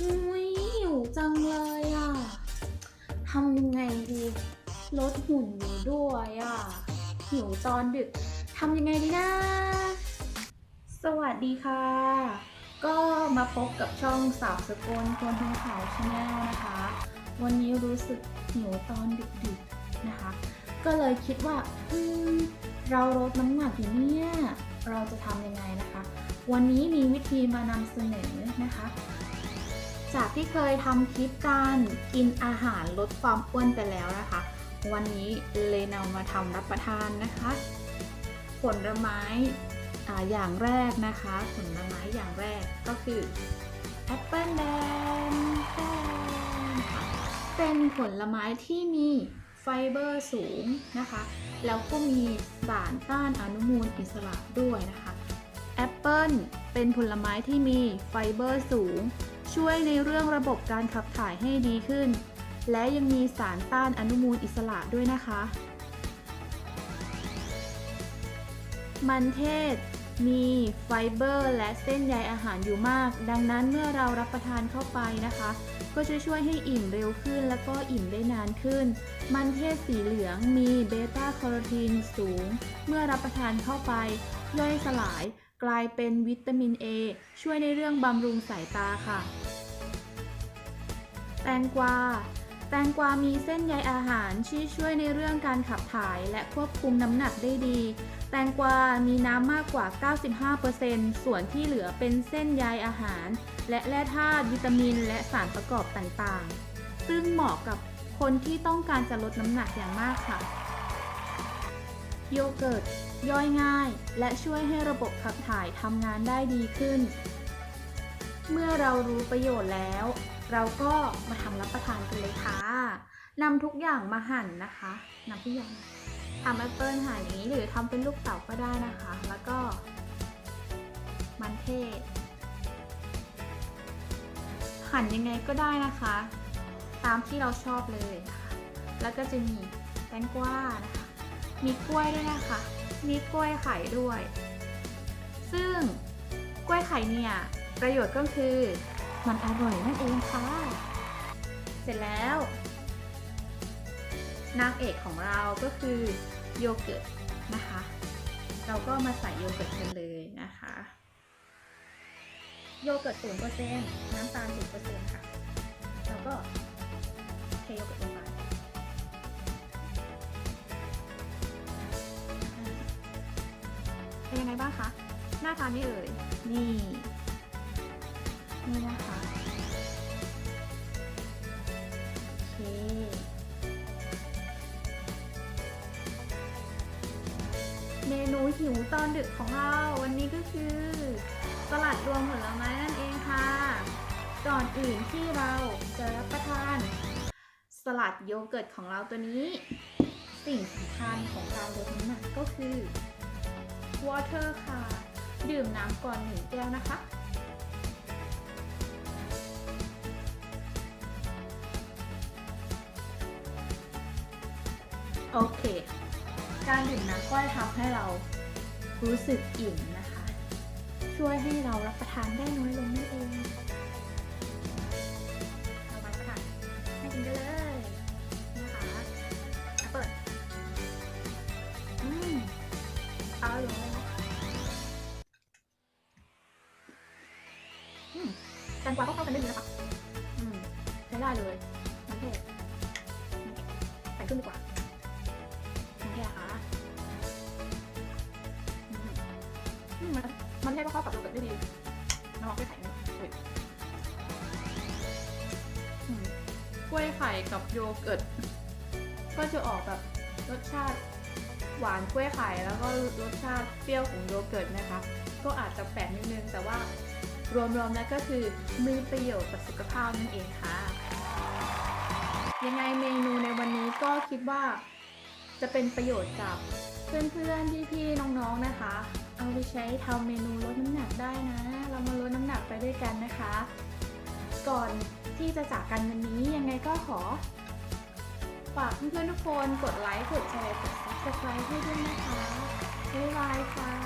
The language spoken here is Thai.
อุ้ยหิวจังเลยอะทำยังไงดีลดหุ่นอยู่ด้วยอะหิวตอนดึกทำยังไงดีนะ สวัสดีค่ะ ก็มาพบกับช่องสาวสกลคนทองขาวชาแนลนะคะ วันนี้รู้สึกหิวตอนดึกๆนะคะ ก็เลยคิดว่าอืมเราลดน้ำหนักอยู่เนี่ย เราจะทำยังไงนะคะ วันนี้มีวิธีมานำเสนอนะคะ จากที่เคยทำคลิปการกินอาหารลดความอ้วนไปแล้วนะคะ วันนี้เลยนำมาทำรับประทานนะคะ ผลไม้ออย่างแรกนะคะ ผลไม้อย่างแรกก็คือแอปเปิลแดงแดงค่ะเป็นผลไม้ที่มีไฟเบอร์สูงนะคะ แล้วก็มีสารต้านอนุมูลอิสระด้วยนะคะแอปเปิลเป็นผลไม้ที่มีไฟเบอร์สูง ช่วยในเรื่องระบบการขับถ่ายให้ดีขึ้น และยังมีสารต้านอนุมูลอิสระด้วยนะคะ มันเทศ มีไฟเบอร์ และเส้นใยอาหารอยู่มาก ดังนั้นเมื่อเรารับประทานเข้าไปนะคะ ก็จะช่วยให้อิ่มเร็วขึ้น และก็อิ่มได้นานขึ้น มันเทศสีเหลืองมีเบต้าแคโรทีนสูง เมื่อรับประทานเข้าไปย่อยสลาย กลายเป็นวิตามิน A ช่วยในเรื่องบำรุงสายตาค่ะ แตงกวา แตงกวามีเส้นใยอาหารที่ช่วยในเรื่องการขับถ่ายและควบคุมน้ำหนักได้ดี แตงกวา มีน้ำมากกว่า 95%ส่วนที่เหลือเป็นเส้นใยอาหาร และแร่ธาตุวิตามิน และสารประกอบต่างๆ ซึ่งเหมาะกับคนที่ต้องการจะลดน้ำหนักอย่างมากค่ะ โยเกิร์ต ย่อยง่าย และช่วยให้ระบบขับถ่ายทำงานได้ดีขึ้น เมื่อเรารู้ประโยชน์แล้ว เราก็มาทำรับประทานกันเลยค่ะนำทุกอย่างมาหั่นนะคะนำทุกอย่างทำแอปเปิลหั่นอย่างนี้หรือทำเป็นลูกเต๋าก็ได้นะคะ แล้วก็ มันเทศ หั่นยังไงก็ได้นะคะ ตามที่เราชอบเลยนะคะแล้วก็จะมีแตงกวานะคะ มีกล้วยด้วยนะคะ มีกล้วยไข่ด้วย ซึ่งกล้วยไข่เนี่ย ประโยชน์ก็คือมันอร่อยนั่นเองค่ะ เสร็จแล้ว นางเอกของเราก็คือโยเกิร์ตนะคะ เราก็มาใส่โยเกิร์ตกันเลยนะคะ โยเกิร์ตศูนเปอร์เซ็นต์น้ำตาลศูนเปอร์เซ็นต์ค่ะ ยังไงบ้างคะหน้าทานนี่เอ่ยนี่นี่นะคะโอเคเมนูหิวตอนดึกของเราวันนี้ก็คือ สลัดรวมผลไม้นั่นเองค่ะก่อนอื่นที่เราจะรับประทานสลัดโยเกิร์ตของเราตัวนี้ สิ่งสำคัญของการลดน้นักก็คือ water ค่ะ ดื่มน้ำก่อนหนึ่งแก้วนะคะ โอเค การดื่มน้ำก็จะทำให้เรารู้สึกอิ่มนะคะ ช่วยให้เรารับประทานได้น้อยลงนั่นเองเรามารับประทานให้กินกันเลย งกวาก็เข้ากันได้ดีนะคะอืมใช้ได้เลยมันเทศใส่ขึ้นดีกว่าโอเคค่ะอืมอืมมันมันให้ก็เข้ากับโยเกิร์ตได้ดีน้องกล้วยไข่เนี่ยอุ๊ยอืมกล้วยไข่กับโยเกิร์ตก็จะออกแบบรสชาติหวานกล้วยไข่แล้วก็รสชาติเปรี้ยวของโยเกิร์ตนะคะ ก็อาจจะแปลกนิดนึงแต่ว่า รวมๆแล้วก็คือมีประโยชน์ต่อสุขภาพนั่นเองค่ะ ยังไงเมนูในวันนี้ก็คิดว่าจะเป็นประโยชน์กับเพื่อนๆ พี่ๆ น้องๆ นะคะ เอาไปใช้ทำเมนูลดน้ำหนักได้นะ เรามาลดน้ำหนักไปด้วยกันนะคะ ก่อนที่จะจากกันวันนี้ยังไงก็ขอฝากเพื่อนๆ ทุกคนกดไลค์ กดแชร์ กด subscribe ให้ด้วยนะคะ บ๊ายบายค่ะ